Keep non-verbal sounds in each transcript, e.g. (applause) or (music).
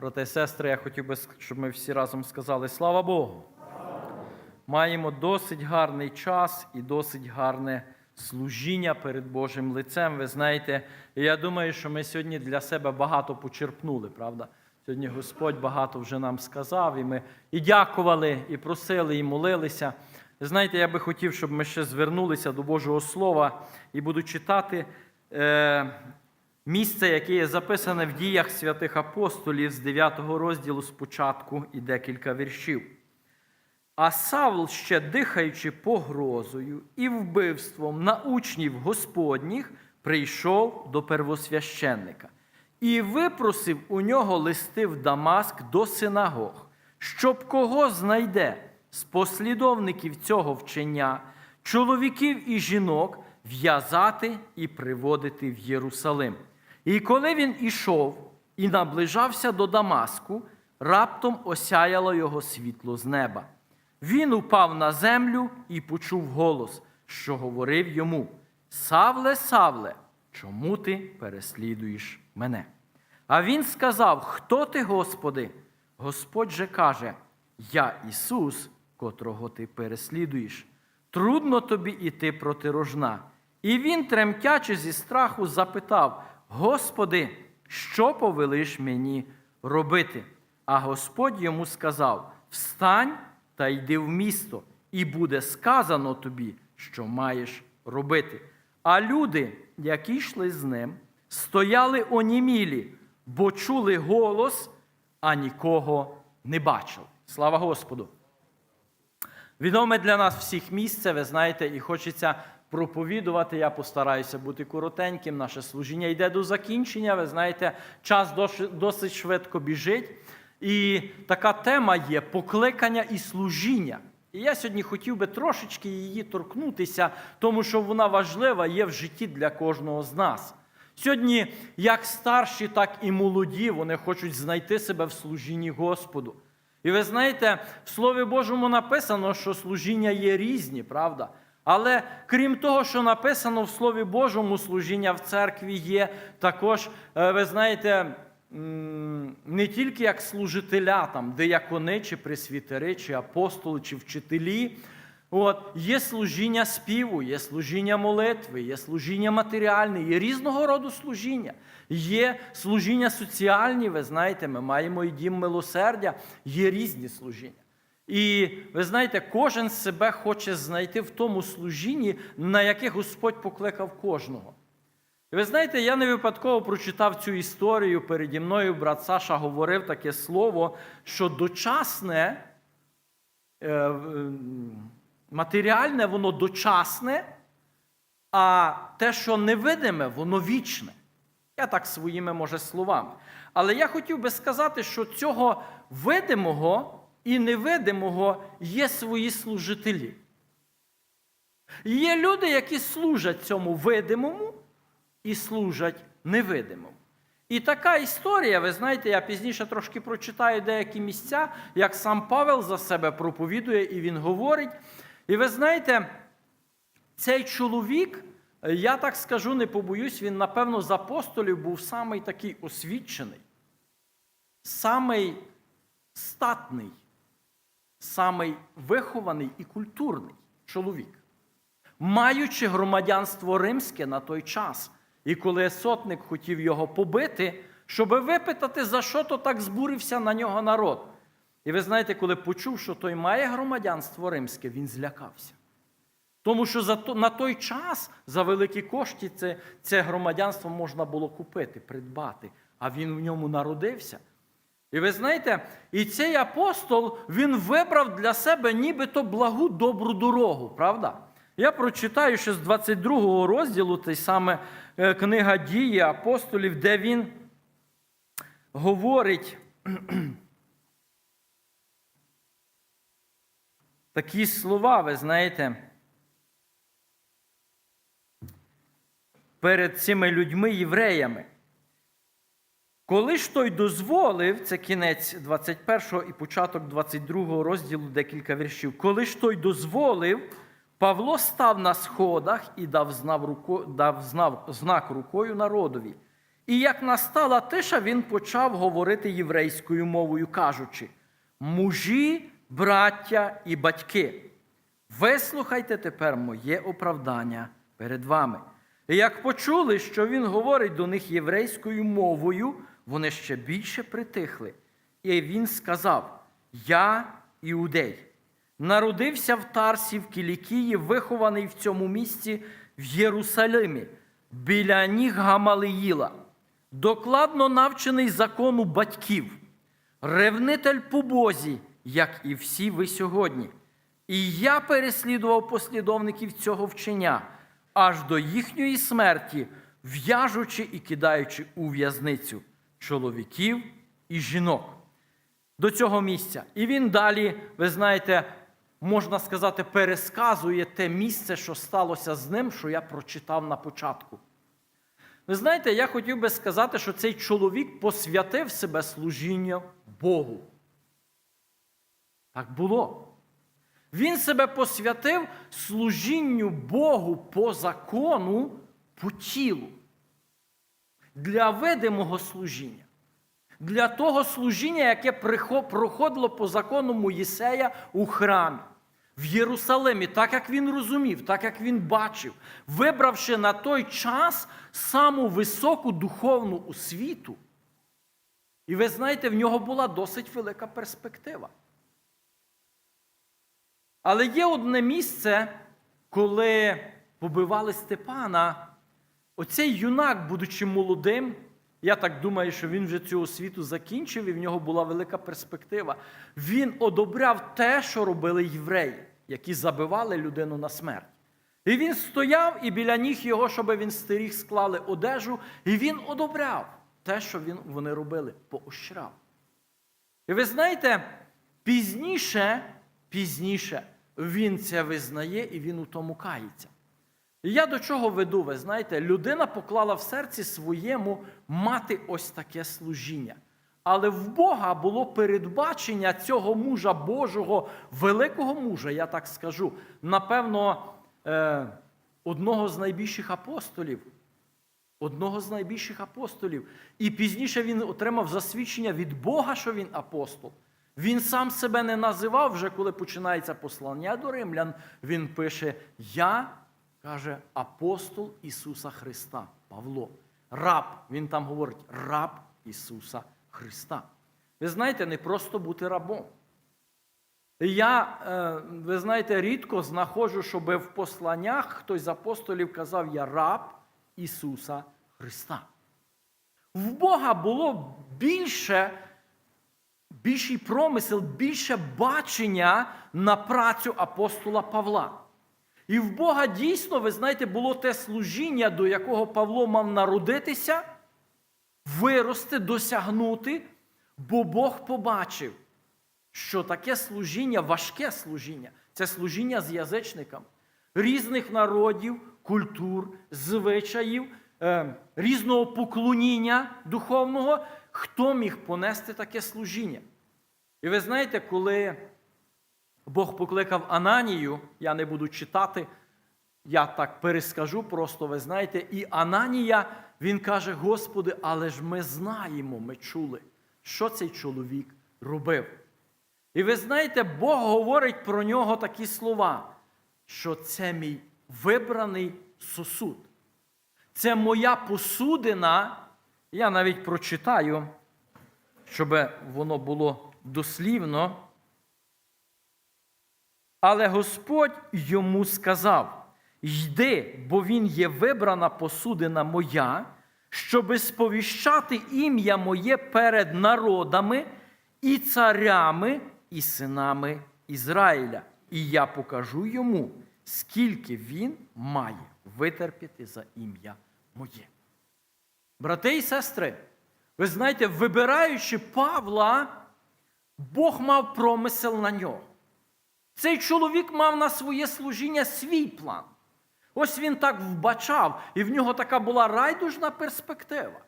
Брати і сестри, я хотів би, щоб ми всі разом сказали слава Богу. Маємо досить гарний час і досить гарне служіння перед Божим лицем. Ви знаєте, я думаю, що ми сьогодні для себе багато почерпнули, правда? Сьогодні Господь багато вже нам сказав, і ми і дякували, і просили, і молилися. Знаєте, я би хотів, щоб ми ще звернулися до Божого Слова і буду читати е, місце, яке є записане в діях святих апостолів з 9 розділу спочатку і декілька віршів. А Савл, ще дихаючи погрозою і вбивством на учнів Господніх, прийшов до первосвященника і випросив у нього листи в Дамаск до синагог, щоб кого знайде з послідовників цього вчення, чоловіків і жінок в'язати і приводити в Єрусалим. І коли він ішов і наближався до Дамаску, раптом осяяло його світло з неба. Він упав на землю і почув голос, що говорив йому: Савле, Савле, чому ти переслідуєш мене? А він сказав: Хто ти, Господи? Господь же каже: Я Ісус, котрого ти переслідуєш. Трудно тобі іти проти рожна. І він, тремтячи зі страху, запитав: Господи, що повелиш мені робити? А Господь йому сказав: Встань та йди в місто, і буде сказано тобі, що маєш робити. А люди, які йшли з ним, стояли онімілі, бо чули голос, а нікого не бачили. Слава Господу! Відоме для нас всіх місце, ви знаєте, і хочеться проповідувати. Я постараюся бути коротеньким. Наше служіння йде до закінчення. Ви знаєте, час досить- швидко біжить. І така тема є покликання і служіння. І я сьогодні хотів би трошечки її торкнутися, тому що вона важлива є в житті для кожного з нас. Сьогодні, як старші, так і молоді, вони хочуть знайти себе в служінні Господу. І ви знаєте, в Слові Божому написано, що служіння є різні, правда? Але крім того, що написано в Слові Божому, служіння в церкві є також, е, ви знаєте, не тільки як служителя, там, диякони, чи пресвітери, чи апостоли, чи вчителі. От, є служіння співу, є служіння молитви, є служіння матеріальне, є різного роду служіння. Є служіння соціальні, ви знаєте, ми маємо і дім милосердя, є різні служіння. І ви знаєте, кожен себе хоче знайти в тому служінні, на яке Господь покликав кожного. І ви знаєте, я не випадково прочитав цю історію переді мною. Брат Саша говорив таке слово, що дочасне, е, матеріальне, воно дочасне, а те, що невидиме, воно вічне. Я так своїми, може, словами. Але я хотів би сказати, що цього видимого і невидимого є свої служителі. Є люди, які служать цьому видимому і служать невидимому. І така історія, ви знаєте, я пізніше трошки прочитаю деякі місця, як сам Павел за себе проповідує, і він говорить. І ви знаєте, цей чоловік, я так скажу, не побоюсь, він, напевно, з апостолів був самий такий освічений, самий статний, самий вихований і культурний чоловік, маючи громадянство римське на той час. І коли сотник хотів його побити, щоб випитати, за що то так збурився на нього народ. І ви знаєте, коли почув, що той має громадянство римське, він злякався. Тому що за то, на той час за великі кошти це, це громадянство можна було купити, придбати, а він в ньому народився. І ви знаєте, і цей апостол він вибрав для себе нібито благу добру дорогу, правда? Я прочитаю ще з 22 розділу, той саме е, книга дії апостолів, де він говорить (clears throat) такі слова, ви знаєте. перед цими людьми, євреями. Коли ж той дозволив, це кінець 21 і початок 22 розділу декілька віршів. Коли ж той дозволив, Павло став на сходах і дав, знав руко, дав знав, знак рукою народові. І як настала тиша, він почав говорити єврейською мовою, кажучи: мужі, браття і батьки, вислухайте тепер моє оправдання перед вами. І як почули, що він говорить до них єврейською мовою, вони ще більше притихли. І він сказав: Я іудей, народився в Тарсі в Кілікії, вихований в цьому місці в Єрусалимі, біля ніг Гамалиїла, докладно навчений закону батьків, ревнитель по Бозі, як і всі ви сьогодні. І я переслідував послідовників цього вчення аж до їхньої смерті, в'яжучи і кидаючи у в'язницю чоловіків і жінок до цього місця. І він далі, ви знаєте, можна сказати, пересказує те місце, що сталося з ним, що я прочитав на початку. Ви знаєте, я хотів би сказати, що цей чоловік посвятив себе служінню Богу. Так було. Він себе посвятив служінню Богу по закону, по тілу. Для видимого служіння. Для того служіння, яке проходило по закону Моїсея у храмі. В Єрусалимі, так як він розумів, так як він бачив, вибравши на той час саму високу духовну освіту. І ви знаєте, в нього була досить велика перспектива. Але є одне місце, коли побивали Степана, оцей юнак, будучи молодим, я так думаю, що він вже цю освіту закінчив, і в нього була велика перспектива. Він одобряв те, що робили євреї, які забивали людину на смерть. І він стояв, і біля ніг його, щоб він стеріг, склали одежу, і він одобряв те, що він, вони робили, поощряв. І ви знаєте, пізніше, пізніше він це визнає і він у тому кається. І я до чого веду, ви знаєте, людина поклала в серці своєму мати ось таке служіння. Але в Бога було передбачення цього мужа Божого, великого мужа, я так скажу, напевно, е, одного з найбільших апостолів. Одного з найбільших апостолів. І пізніше він отримав засвідчення від Бога, що він апостол. Він сам себе не називав, вже коли починається послання до римлян. Він пише: Я, каже, апостол Ісуса Христа, Павло. Раб, він там говорить, раб Ісуса Христа. Ви знаєте, не просто бути рабом. Я, е, ви знаєте, рідко знаходжу, щоб в посланнях хтось з апостолів казав, я раб Ісуса Христа. В Бога було більше, більший промисел, більше бачення на працю апостола Павла. І в Бога дійсно, ви знаєте, було те служіння, до якого Павло мав народитися, вирости, досягнути, бо Бог побачив, що таке служіння, важке служіння. Це служіння з язичниками різних народів, культур, звичаїв, е, різного поклоніння духовного, хто міг понести таке служіння. І ви знаєте, коли Бог покликав Ананію, я не буду читати, я так перескажу просто, ви знаєте, і Ананія, він каже: Господи, але ж ми знаємо, ми чули, що цей чоловік робив. І ви знаєте, Бог говорить про нього такі слова, що це мій вибраний сосуд. Це моя посудина. Я навіть прочитаю, щоб воно було дослівно. Але Господь йому сказав: Йди, бо він є вибрана посудина моя, щоби сповіщати ім'я моє перед народами і царями, і синами Ізраїля. І я покажу йому, скільки він має витерпіти за ім'я моє. Брати і сестри, ви знаєте, вибираючи Павла, Бог мав промисел на нього. Цей чоловік мав на своє служіння свій план. Ось він так вбачав, і в нього така була райдужна перспектива.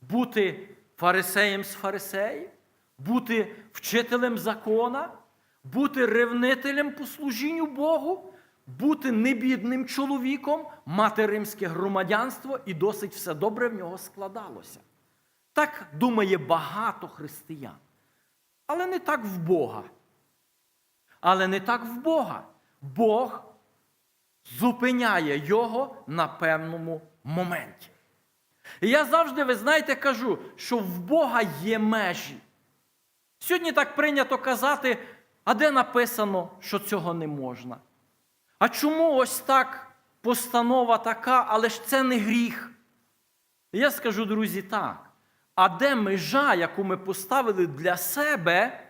Бути фарисеєм з фарисеїв, бути вчителем закона, бути ревнителем по служінню Богу, бути небідним чоловіком, мати римське громадянство, і досить все добре в нього складалося. Так думає багато християн. Але не так в Бога. Але не так в Бога. Бог зупиняє його на певному моменті. І я завжди, ви знаєте, кажу, що в Бога є межі. Сьогодні так прийнято казати, а де написано, що цього не можна? А чому ось так постанова така, але ж це не гріх? Я скажу, друзі, так. А де межа, яку ми поставили для себе,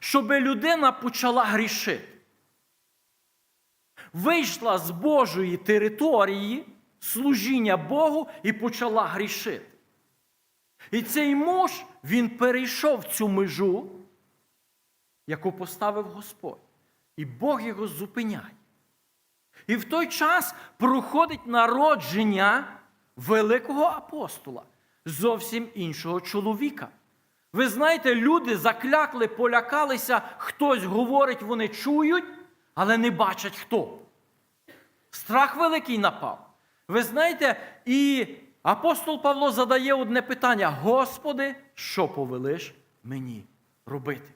щоб людина почала грішити? Вийшла з Божої території служіння Богу і почала грішити. І цей муж, він перейшов цю межу, яку поставив Господь. І Бог його зупиняє. І в той час проходить народження великого апостола, зовсім іншого чоловіка. Ви знаєте, люди заклякли, полякалися, хтось говорить, вони чують, але не бачать хто. Страх великий напав. Ви знаєте, і апостол Павло задає одне питання: Господи, що повелиш мені робити?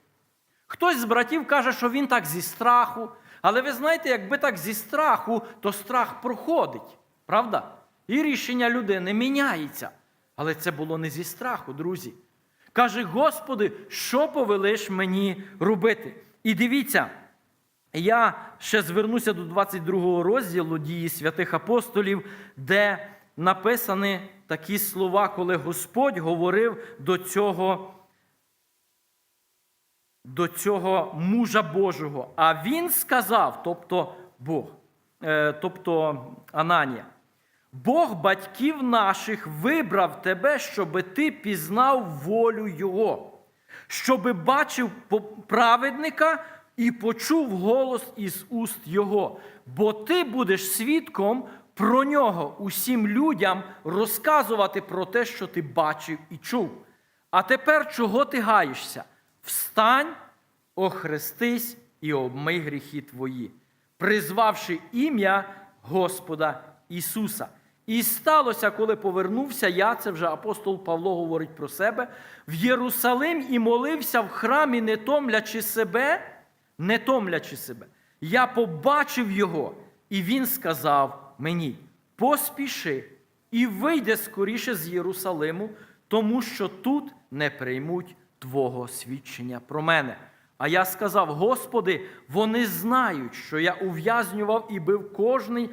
Хтось з братів каже, що він так зі страху. Але ви знаєте, якби так зі страху, то страх проходить. Правда? І рішення людини міняється. Але це було не зі страху, друзі. Каже, Господи, що повелиш мені робити? І дивіться, я ще звернуся до 22 розділу дії святих апостолів, де написані такі слова, коли Господь говорив до цього до цього мужа Божого. А він сказав, тобто Бог, е, тобто Ананія, Бог батьків наших вибрав тебе, щоби ти пізнав волю Його, щоби бачив праведника і почув голос із уст Його, бо ти будеш свідком про нього усім людям розказувати про те, що ти бачив і чув. А тепер чого ти гаєшся? Встань, охрестись і обмий гріхи твої, призвавши ім'я Господа Ісуса. І сталося, коли повернувся я, це вже апостол Павло говорить про себе, в Єрусалим і молився в храмі, не томлячи себе, не томлячи себе. Я побачив його, і він сказав мені: поспіши і вийди скоріше з Єрусалиму, тому що тут не приймуть Твого свідчення про мене. А я сказав: Господи, вони знають, що я ув'язнював і бив кожний,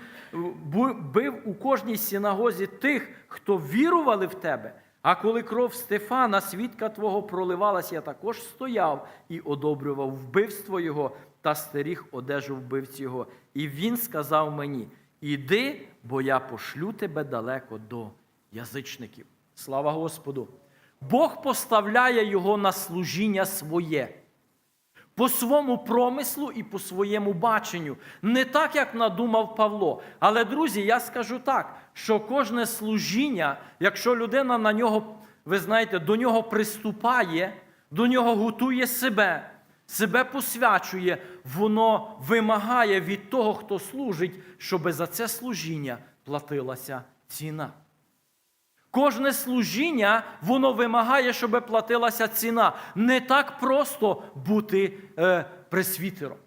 бив у кожній синагозі тих, хто вірували в тебе. А коли кров Стефана, свідка Твого, проливалась, я також стояв і одобрював вбивство його та стеріг одежу вбивці його. І він сказав мені: Іди, бо я пошлю тебе далеко до язичників. Слава Господу! Бог поставляє його на служіння своє. По своєму промислу і по своєму баченню. Не так, як надумав Павло. Але, друзі, я скажу так, що кожне служіння, якщо людина на нього, ви знаєте, до нього приступає, до нього готує себе, себе посвячує, воно вимагає від того, хто служить, щоб за це служіння платилася ціна. Кожне служіння, воно вимагає, щоб платилася ціна. Не так просто бути е, пресвітером.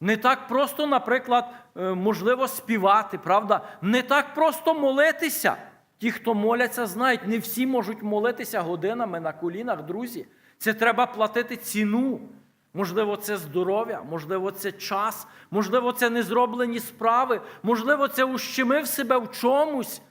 Не так просто, наприклад, е, можливо, співати, правда? Не так просто молитися. Ті, хто моляться, знають, не всі можуть молитися годинами на колінах, друзі. Це треба платити ціну. Можливо, це здоров'я, можливо, це час, можливо, це незроблені справи, можливо, це ущемив себе в чомусь.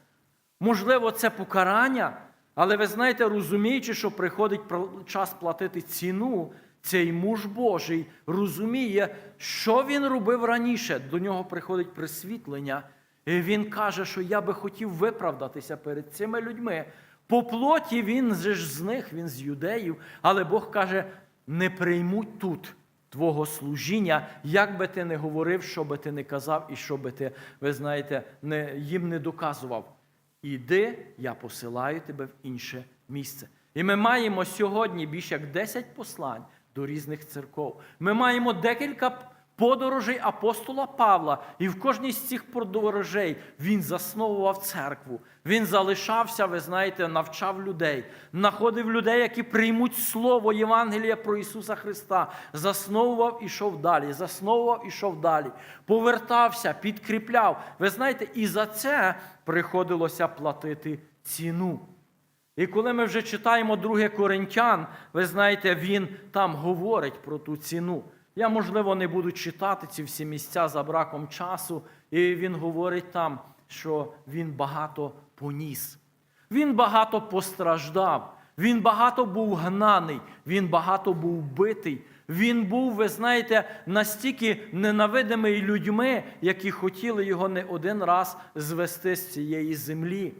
Можливо, це покарання, але ви знаєте, розуміючи, що приходить час платити ціну, цей муж Божий розуміє, що він робив раніше. До нього приходить присвітлення, і він каже, що я би хотів виправдатися перед цими людьми. По плоті він ж з них, він з юдеїв, але Бог каже: не приймуть тут твого служіння, як би ти не говорив, що би ти не казав, і що би ти, ви знаєте, не, їм не доказував. Іди, я посилаю тебе в інше місце. І ми маємо сьогодні більше як 10 послань до різних церков. Ми маємо декілька подорожей апостола Павла. І в кожній з цих подорожей він засновував церкву. Він залишався, ви знаєте, навчав людей, знаходив людей, які приймуть слово Євангелія про Ісуса Христа, засновував і йшов далі, засновував і йшов далі, повертався, підкріпляв. Ви знаєте, і за це приходилося платити ціну. І коли ми вже читаємо 2 Коринтян, ви знаєте, він там говорить про ту ціну. Я, можливо, не буду читати ці всі місця за браком часу, і він говорить там, що він багато поніс. Він багато постраждав, він багато був гнаний, він багато був битий. Він був, ви знаєте, настільки ненавидимий людьми, які хотіли його не один раз звести з цієї землі.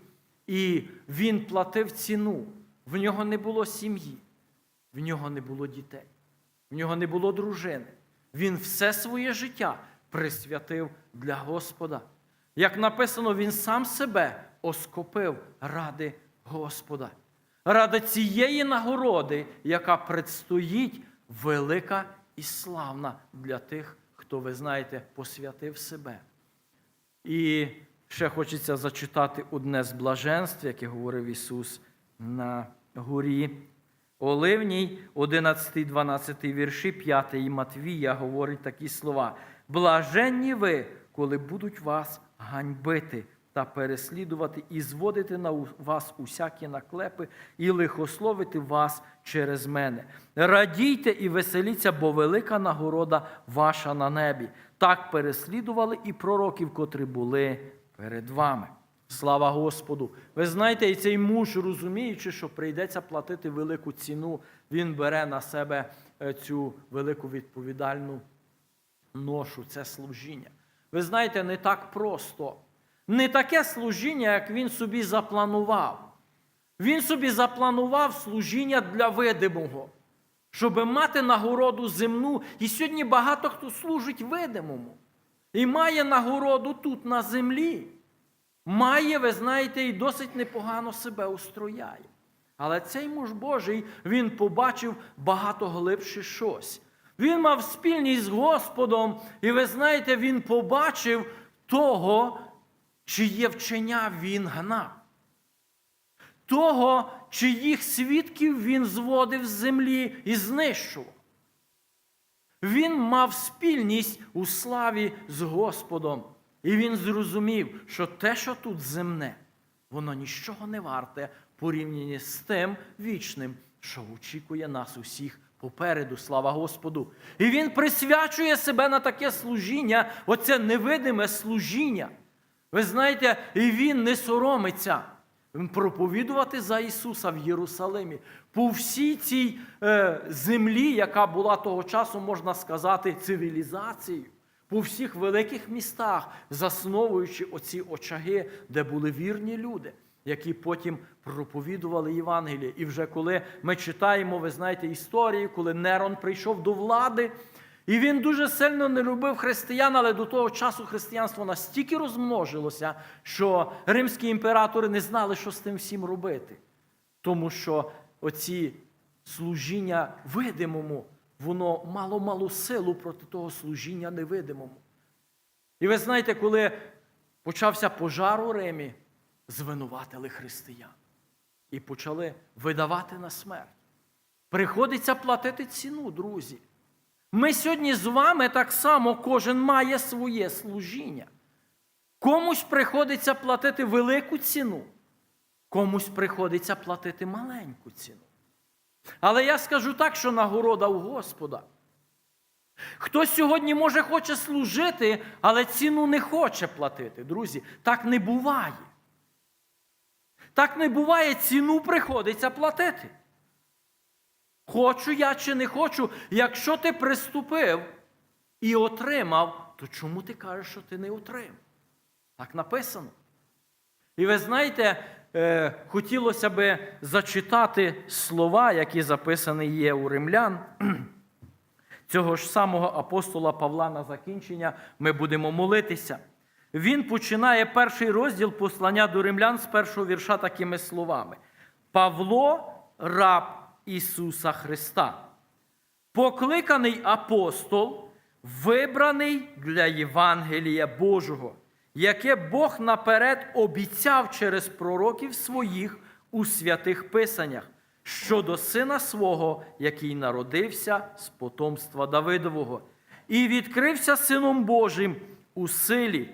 І він платив ціну. В нього не було сім'ї, в нього не було дітей, в нього не було дружини. Він все своє життя присвятив для Господа. Як написано, він сам себе оскопив ради Господа, ради цієї нагороди, яка предстоїть велика і славна для тих, хто, ви знаєте, посвятив себе. І ще хочеться зачитати одне з блаженств, яке говорив Ісус на горі. Оливній, 11, 12 вірші, 5 Матвія говорить такі слова. Блаженні ви, коли будуть вас ганьбити та переслідувати, і зводити на вас усякі наклепи, і лихословити вас через мене. Радійте і веселіться, бо велика нагорода ваша на небі. Так переслідували і пророків, котрі були перед вами. Слава Господу! Ви знаєте, і цей муж, розуміючи, що прийдеться платити велику ціну, він бере на себе е, цю велику відповідальну ношу, це служіння. Ви знаєте, не так просто. Не таке служіння, як він собі запланував. Він собі запланував служіння для видимого, щоб мати нагороду земну. І сьогодні багато хто служить видимому. І має нагороду тут на землі. Має, ви знаєте, і досить непогано себе устрояє. Але цей муж Божий, він побачив багато глибше щось. Він мав спільність з Господом, і ви знаєте, він побачив того, чиє вчення він гнав. Того, чиїх свідків він зводив з землі і знищував. Він мав спільність у славі з Господом. І він зрозумів, що те, що тут земне, воно нічого не варте порівняні з тим вічним, що очікує нас усіх попереду, слава Господу. І він присвячує себе на таке служіння, оце невидиме служіння. Ви знаєте, і він не соромиться проповідувати за Ісуса в Єрусалимі. По всій цій е, землі, яка була того часу, можна сказати, цивілізацією по всіх великих містах, засновуючи оці очаги, де були вірні люди, які потім проповідували Євангеліє. І вже коли ми читаємо, ви знаєте, історії, коли Нерон прийшов до влади, і він дуже сильно не любив християн, але до того часу християнство настільки розмножилося, що римські імператори не знали, що з тим всім робити. Тому що оці служіння видимому воно мало малу силу проти того служіння невидимому. І ви знаєте, коли почався пожар у Римі, звинуватили християн і почали видавати на смерть. Приходиться платити ціну, друзі. Ми сьогодні з вами так само кожен має своє служіння. Комусь приходиться платити велику ціну, комусь приходиться платити маленьку ціну. Але я скажу так, що нагорода у Господа. Хтось сьогодні, може, хоче служити, але ціну не хоче платити. Друзі, так не буває. Так не буває, ціну приходиться платити. Хочу я чи не хочу, якщо ти приступив і отримав, то чому ти кажеш, що ти не отримав? Так написано. І ви знаєте, е, хотілося би зачитати слова, які записані є у римлян. (clears throat) Цього ж самого апостола Павла на закінчення ми будемо молитися. Він починає перший розділ послання до римлян з першого вірша такими словами: Павло, раб Ісуса Христа, покликаний апостол вибраний для Євангелія Божого, яке Бог наперед обіцяв через пророків своїх у святих Писаннях щодо сина свого, який народився з потомства Давидового, і відкрився Сином Божим у силі,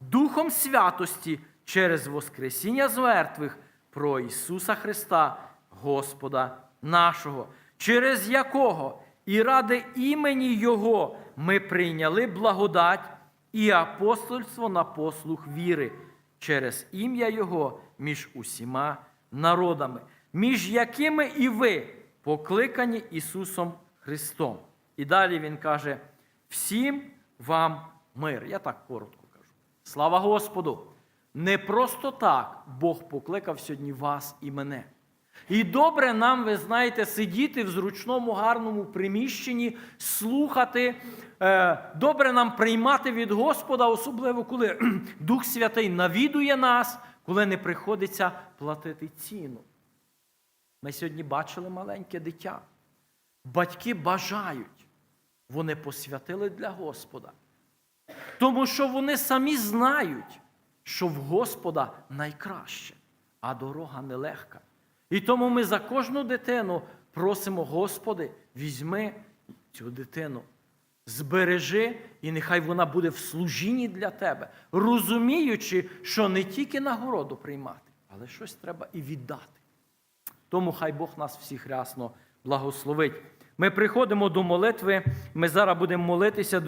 Духом святості через Воскресіння з мертвих про Ісуса Христа, Господа нашого, через якого і ради імені Його ми прийняли благодать і апостольство на послух віри через ім'я Його між усіма народами, між якими і ви покликані Ісусом Христом. І далі Він каже: всім вам мир. Я так коротко кажу. Слава Господу! Не просто так Бог покликав сьогодні вас і мене. І добре нам, ви знаєте, сидіти в зручному гарному приміщенні, слухати. Е, Добре нам приймати від Господа, особливо коли (clears throat) Дух Святий навідує нас, коли не приходиться платити ціну. Ми сьогодні бачили маленьке дитя. Батьки бажають, вони посвятили для Господа. Тому що вони самі знають, що в Господа найкраще, а дорога нелегка. І тому ми за кожну дитину просимо, Господи, візьми цю дитину, збережи, і нехай вона буде в служінні для Тебе, розуміючи, що не тільки нагороду приймати, але щось треба і віддати. Тому хай Бог нас всіх рясно благословить. Ми приходимо до молитви, ми зараз будемо молитися.